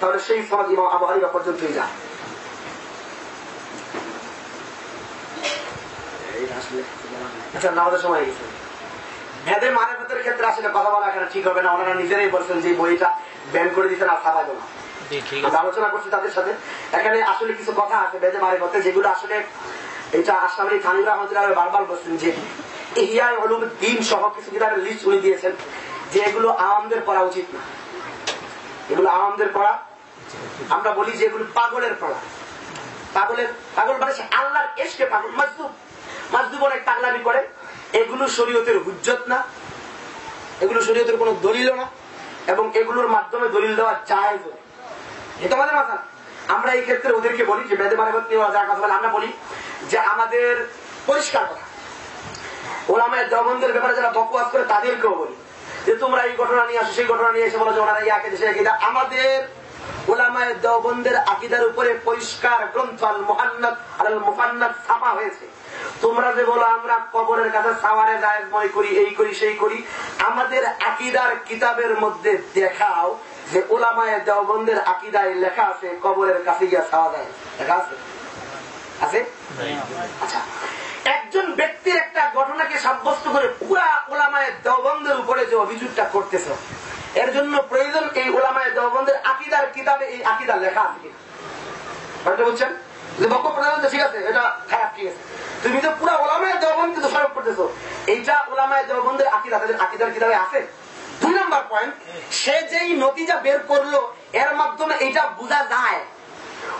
তাহলে সেই সমাজ ইমাম আবু হানিফা পর্যন্তই যায় আচ্ছা নামাজের সময় গেছে ভেদে ভেদের ক্ষেত্রে আসলে কথা বলা এখানে ঠিক হবে না। ওনারা নিজেরাই বলছেন যে বইটা ব্যান করে দিচ্ছেন আর ছাপাবে না। আলোচনা করছি তাদের সাথে। এখানে আসলে কিছু কথা আছে বেদে মারে করতে যেগুলো আসলে এটা আসামি থানির রহমতুল্লাহ বারবার বলছেন যে ইহিয়ায় হলুম দিন সহ কিছু কিতাবের লিস্ট উনি দিয়েছেন যে এগুলো আওয়ামদের পড়া উচিত না। এগুলো আওয়ামদের পড়া আমরা বলি যে এগুলো পাগলের পড়া পাগলের পাগল মানে আল্লাহর এসকে পাগল। মাজদুব। মাজদুব অনেক পাগলামি করে। এগুলো শরীয়তের হুজ্জত না। এগুলো শরীয়তের কোনো দলিল না। এবং এগুলোর মাধ্যমে দলিল দেওয়া যায় এটা আমাদের মাথা আমরা এই ক্ষেত্রে ওদেরকে বলি যে বেদে মারে নিয়ে যার কথা বলে আমরা বলি যে আমাদের পরিষ্কার কথা। ওলামায় দমনদের ব্যাপারে যারা বকওয়াস করে তাদেরকেও বলি। যে তোমরা এই ঘটনা নিয়ে আসো, সেই ঘটনা নিয়ে এসে বলো যে ওনারা ইয়াকে দেশে আমাদের ওলামায় দেওবন্দের আকিদার উপরে পরিষ্কার গ্রন্থ আল মোহান্নাদ আল মুফান্নাদ ছাপা হয়েছে। তোমরা যে বলো, আমরা কবরের কাছে সাওয়ারে জায়েজ ময় করি, এই করি, সেই করি। আমাদের আকিদার কিতাবের মধ্যে দেখাও যে ওলামায় দেওবন্দের আকিদায় লেখা আছে, কবরের কাছে গিয়া ছাওয়া যায়। লেখা আছে? আছে? আচ্ছা। একজন ব্যক্তির একটা ঘটনাকে সাব্যস্ত করে পুরা ওলামায় দেওবন্দের উপরে যে অভিযোগটা করতেছে এর জন্য প্রয়োজন এই ওলামায় দেওবন্দের আকিদার কিতাবে এই আকিদা লেখা আছে। হয়তো বুঝছেন? যে প্রধান ঠিক আছে, এটা খারাপ ঠিক আছে। তুমি তো পুরা ওলামায় দেওবন্দকে দোষারোপ করতেছো। এইটা ওলামায় আকিদা, তাদের আকিদার কিতাবে আছে। দুই নম্বর পয়েন্ট সে যেই নতিজা বের করল, এর মাধ্যমে এটা বোঝা যায়।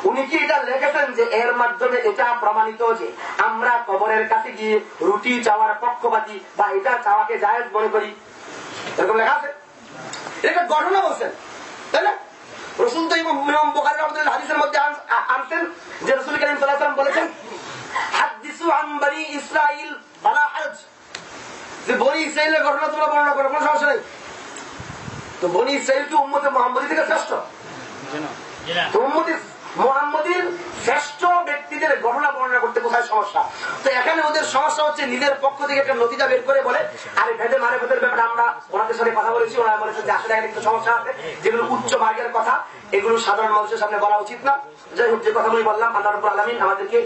উনি কি এটা লিখেছেন যে, এর মাধ্যমে এটা প্রমাণিত যে, আমরা কবরের কাছে গিয়ে রুটি চাওয়ার পক্ষপাতি বা এটা চাওয়াকে জায়েজ মনে করি? এরকম লেখা আছে? এটা ঘটনা বলছেন তাই না? রসুল তো ইমাম বোখারি রহমতুল্লাহ হাদিসের মধ্যে আনছেন যে রসুল করিম ওয়াসাল্লাম বলেছেন হাদিসু আন বনি ইসরাইল বালা হাজ যে বনি ইসরাইলের ঘটনা তোমরা বর্ণনা করো কোনো সমস্যা নেই। তো বনি ইসরাইল কি উম্মতে মোহাম্মদী থেকে শ্রেষ্ঠ? উম্মতে মোহাম্মদীর শ্রেষ্ঠ ব্যক্তিদের ঘটনা সমস্যা। তো এখানে ওদের সমস্যা হচ্ছে নিজের পক্ষ থেকে একটা নতিজা বের করে বলে, আর ভেদে মারে ভেদের ব্যাপারে আমরা ওনাদের সাথে কথা বলেছি, ওনারা বলেছেন যে আসলে একটু সমস্যা আছে। যেগুলো উচ্চ মার্গের কথা, এগুলো সাধারণ মানুষের সামনে বলা উচিত না। যাই হোক, যে কথাগুলি বললাম, আল্লাহ রব্বুল আলমিন আমাদেরকে